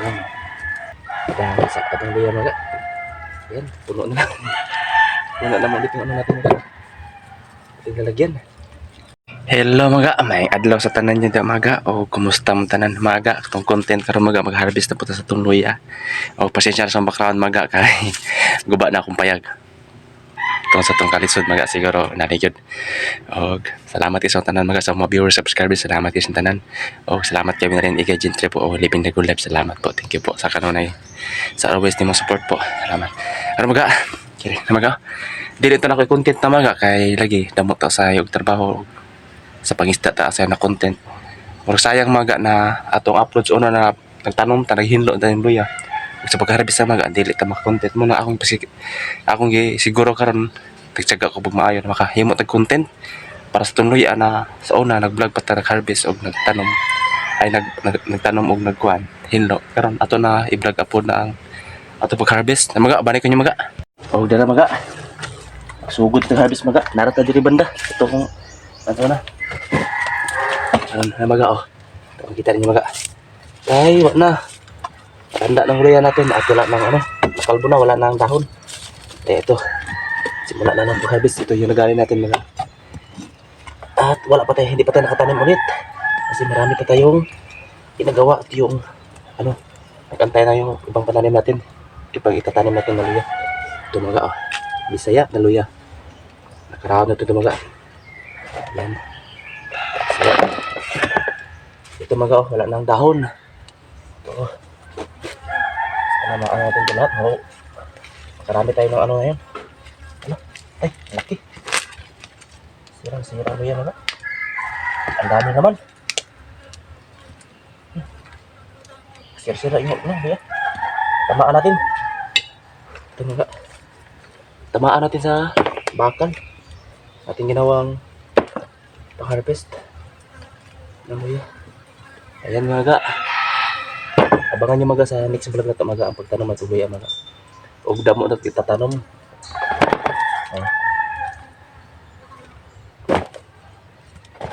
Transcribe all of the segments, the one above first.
Yan. Dahil sa atong liya mga. Yan, puno na lang. Puno naman ulit yung ano natin mga. Ating lalagyan. Hello mga, may adlaw sa tanan niyo da mga. O kumusta mo tanan mga? Itong content karon mga mag-harvest na po sa itong luya. O pasensya na sa background mga kay guba na akong payag. Itong sa itong kalisod mga siguro naligyod. O salamat isang tanan mga sa mga viewers, subscribers. Salamat isang tanan. O salamat kayo na rin ikay Gentry po. O living the good life. Salamat po. Thank you po sa kanunay. Sa always ni mong support po. Salamat. Ano mga? Kiri na mga. Dili ito na ko content na mga kay lagi damot ta sa yung trabaho sa pangista ta sa na content. Murag sayang mga na atong upload sa una na nagtanom ta naghinlo ta yung luya. Sa pagharabis sa mga dili ta maka-content. Mo na akong pasig akong gi siguro karon tagtsaga ko pag maayo na makahimo tag content. Para sa tong luya na sa una nag-vlog pa ta nag-harvest og nagtanom. Ay nag, nag nagtanom og nagkuan hinlo. Karon ato na i-vlog upload na ang ato pag-harvest. Na mga bani ko mga og dala mga sugod ng harvest mga narata diri banda. Ito kung ano na. Ano na mga oh. Kita ninyo mga ay wala na tanda ng luya natin. At wala nang ano nakalbo na wala nang dahon. Eh ito. Simula na ng harvest. Ito yung nagaling natin mga at wala pa tayo hindi pa tayo nakatanim ulit. Kasi marami pa tayong ginagawa at yung ano nagantay na yung ibang pananim natin. Ibang itatanim natin na luya. Ito mga oh. Bisaya na luya. Nakaraon na ito mga yan bisaya ito mga oh. Wala nang dahon. Ito oh sana maano natin ito lahat oh. makarami tayo ng ano ngayon. Ano? Ay laki. Sirang sira luya mga ang dami naman. Sira-sira yung ano luya tamaan natin. Ito mga tamaan natin sa bakal. Ating ginawang pang-harvest. Ng luya ayan mga abangan nyo mga sa next vlog na ito mga ang pagtanom at luya mga. Og damo na itatanom ay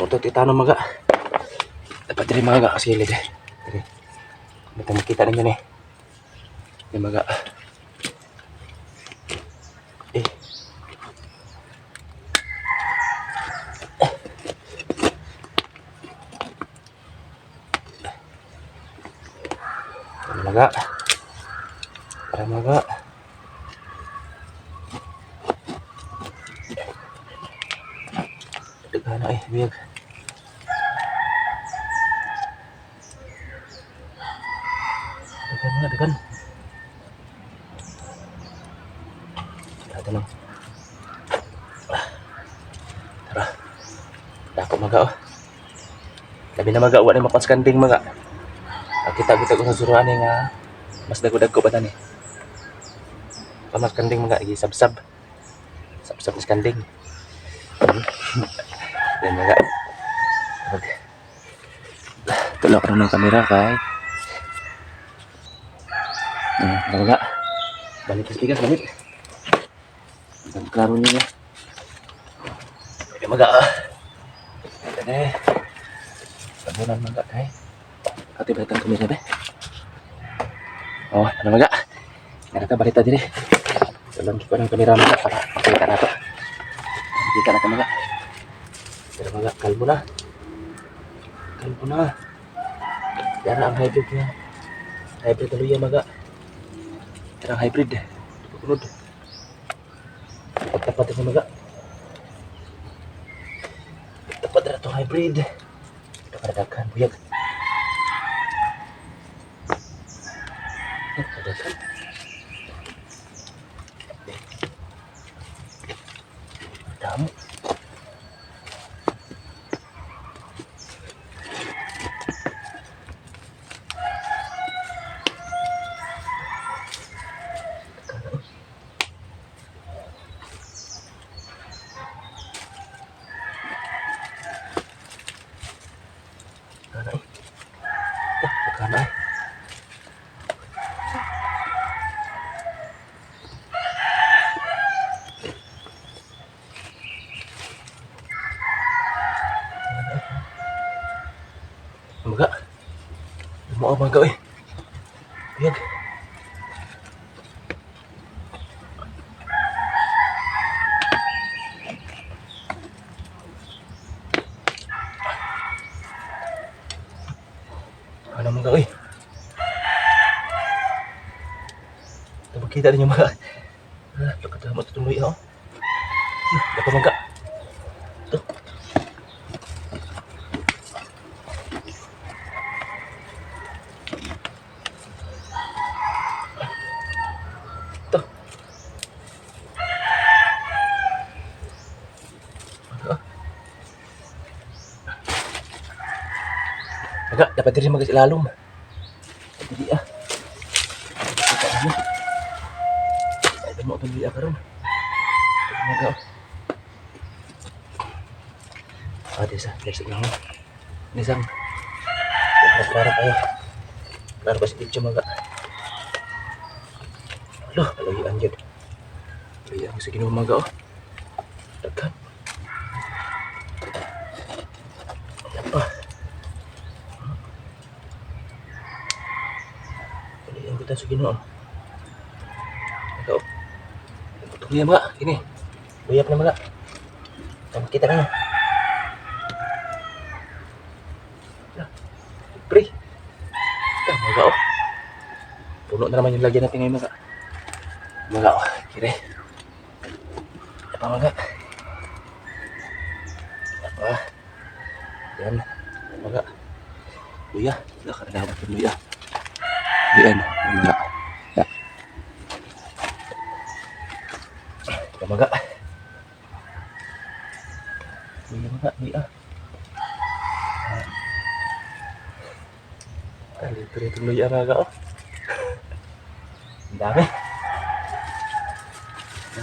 ito itanom mga. Dapat rin mga kasi lide Dili. Ito makita ninyo ni. Yung mga Para maga. Para maga. Degan ay biyag. Degan nga, degan. Ito lang. Tara. Dako maga oh. Labi na maga, wala na makaskanding maga. Kita kita ko sa suruhan ni nga mas dago-dago pa tani. Pamas kanding mga igi sab-sab. Sab-sab ni kanding. Yan mga. Tulak ko ng kamera kay. Hmm, mga. Balik sa pikas, balik. Ang klaro niya. Yan mga. Ito na eh. Sabunan mga kay. Ate balitan ko ba? Oh, ano mga? Narata balita dire. Dalam ko ng kamera mga para makita nato. Makita nato mga. Pero mga kalbo na. Kalbo na. Yara ang hybrid niya. Hybrid tuloy yan mga. Yara ang hybrid. Tukunod. Pagtapat ito mga. Pagtapat na ito hybrid. Kapadagan, buyag. Kapadagan. ありがとう。Mga. Mga mga eh. Yag. Ano mong gawin? Ito magkita rin yung mga... Ah, pagkatama ito tumuloy ako. Ito magka. Maga, dapat din mag ilalom. Hindi ah. Kita mo. Ay, damo pa niya karon. Maga. oh. Ah, desa, desa lang. Nisang. Para kayo. Para ba si Tito maga. Alo, alayian yun. Alayian sa ginumaga oh. Kita sa ginoo. Oh. Putong niya mga. Ini. Buyap na mga. Tama kita na. Pre. Ah, maga oh. Puno na naman yung lagyan natin ngayon maga. Maga oh. Kire. Apa maga? Apa? Yan. Maga. Luya. Luya ka na natin luya. Yan. Maga. Ya. Ya, maga. Luya maga. Luya. Kali ito rin luya maga oh. Ang dami.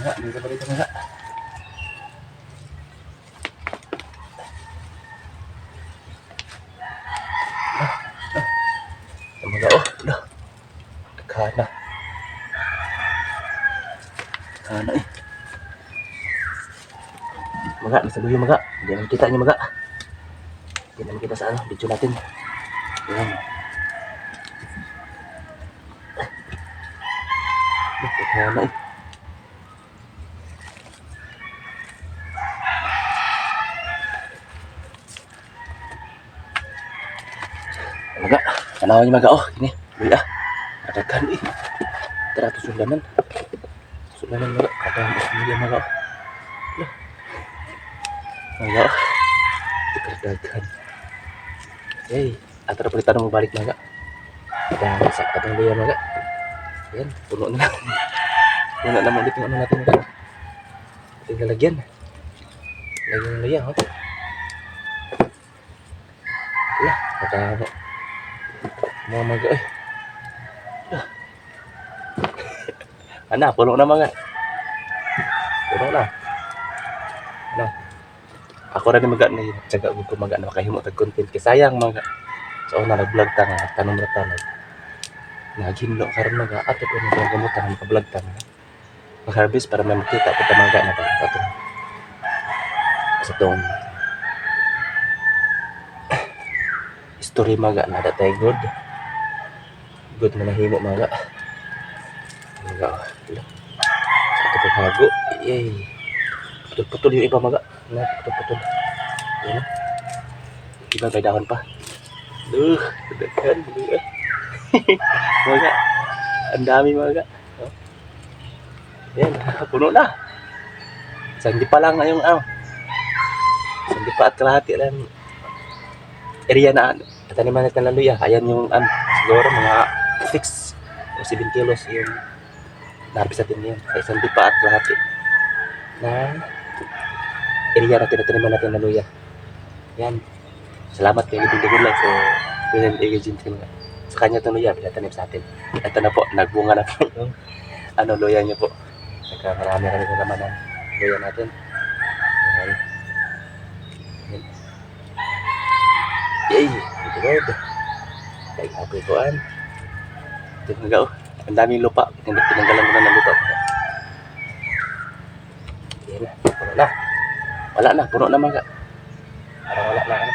Maga. Dito pa Maga, nasa luyo maga. Hindi naman kita niya maga. Hindi naman kita sa ano, video natin. Ayan. Dah, kana eh. Maga, tanawan niyo maga oh. Ini, luya. Ada kan eh. Teratus sulanan. Sulanan maga, kata luya maga. Lah. Maga. oh. Dikerdakan. Hey, antara pelita mau balik maga. Ada sa atong luya maga. Yan, puno na lang. Puno na ulit ano natin maga. Tinggal lagyan. Lagyan ng luya, oh. Lah, kata mga maga eh. Ah. Ana, puno na mga. Puno na. Ako rin na yun. Tsaga ko maga na makahimo tag content. Kaya sayang mga. So, na nag-vlog ta nga. Tanong na ta. Naghinlo karon mga ato ko na gamutan ng vlog ta nga. Mag-harvest para may makita ko ta mga na ba. Ato. Sa tong story maga na datay good good na nahimo mga mga sa ito paghago yay putol-putol yung iba mga na putol-putol yan iba kay dahon pa duh daghan duh mga ang dami mga oh. puno na sandi pa lang ngayong ah sandi pa at kalahati lang area na taniman natin na luya. Ayan yung an siguro mga 6 o 7 kilos yung nabis natin yun. Sa isang dipa at lahat eh. Na area natin na taniman natin na luya. Yan. Salamat kay Ibig Life o President Agent nga. Sa kanya itong luya, pinatanim sa atin. Ito na po, nagbunga na po yung ano, luya niya po. Nagkamarami kami na naman ang luya natin. Yan. Yan. Yay! Ito Lord. Kaya happy ko an. Ito nga oh. Ang daming lupa. Tinanggalan ko na ng lupa. Yan na. Puno na. Wala na. Puno na mga wala na ano.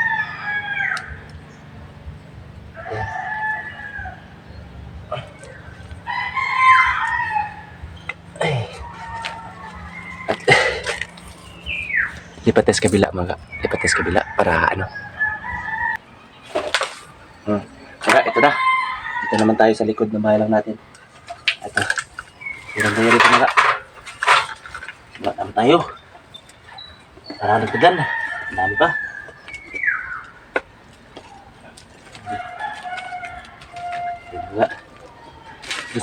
lipat tayo sa kabila mga. Lipat tayo kabila para ano? Hmm. Saka, ito na. Dito naman tayo sa likod ng bahay lang natin. Ito. Hirang tayo dito mga. Wala naman tayo. Tara likodan dami pa.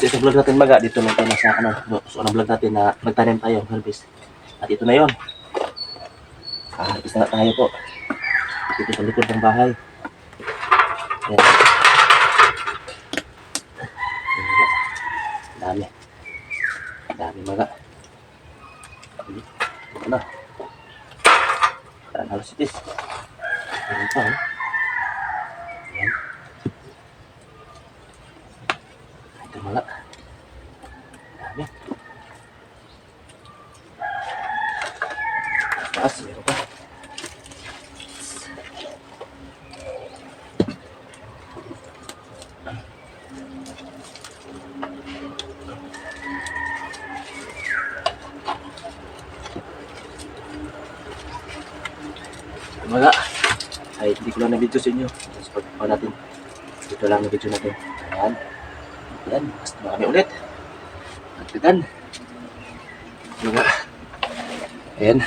Gusto ito vlog natin maga. Dito lang tayo nasa ano. So, ano vlog natin na nagtanim tayo. Harvest. At ito na yon. Ah, harvest na tayo po. Dito sa likod ng bahay. Ayan. Ayan. Dami. Dami mga. Ito na. Saan halos itis? Ayan pa, oh. Ayan. Ito mga. Dami. Taas, meron pa. Mga, ay hindi ko lang na-video sa inyo. Sa pagpapa natin. Dito lang na-video natin. Ayan. Ayan, mas marami ulit. Nagdagan. Mga, ayan.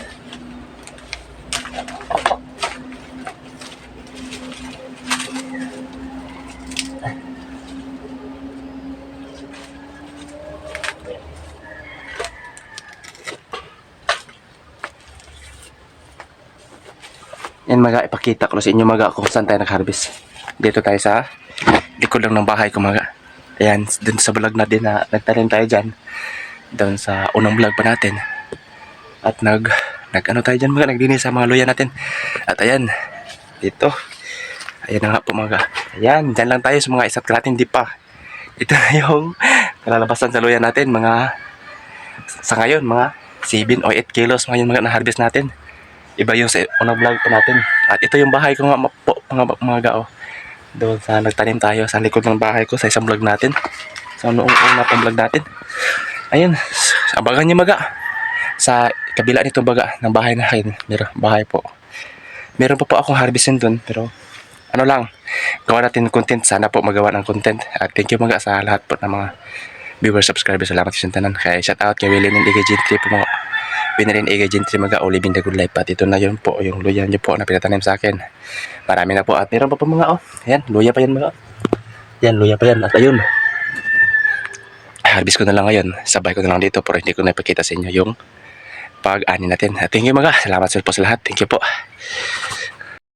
Mga, ipakita ko sa inyo mga kung saan tayo nag-harvest. Dito tayo sa likod lang ng bahay ko mga. Ayan, dun sa vlog na din na nagtanim tayo dyan. Doon sa unang vlog pa natin. At nag, nag ano tayo dyan mga, nagdinis sa mga luya natin. At ayan, dito. Ayan na nga po mga. Ayan, dyan lang tayo sa mga isa't kalating di pa. Ito na yung kalalabasan sa luya natin mga sa ngayon mga 7 o 8 kilos mga yung mga na-harvest natin iba yung sa unang vlog pa natin. At ito yung bahay ko nga po, mga, mga gao. Doon sa nagtanim tayo sa likod ng bahay ko sa isang vlog natin. Sa noong una pang vlog natin. Ayun, abangan niyo maga. Sa kabila nito baga ng bahay na akin. Meron, bahay po. Meron pa po akong harvestin doon pero ano lang, gawa natin content. Sana po magawa ng content. At thank you mga sa lahat po ng mga viewers, subscribers. Salamat sa tanan. Kaya shout out kay Willie ng Igajin Trip po mga Pinarin Ega Gentry Maga o Living the Good Life at ito na yun po yung luya nyo po na pinatanim sa akin. Marami na po at meron pa po mga oh. Ayan, luya pa yan mga oh. Yan, luya pa yan at ayun. Harvest ko na lang ngayon. Sabay ko na lang dito pero hindi ko na ipakita sa inyo yung pag-ani natin. At thank you mga. Salamat sa po sa lahat. Thank you po.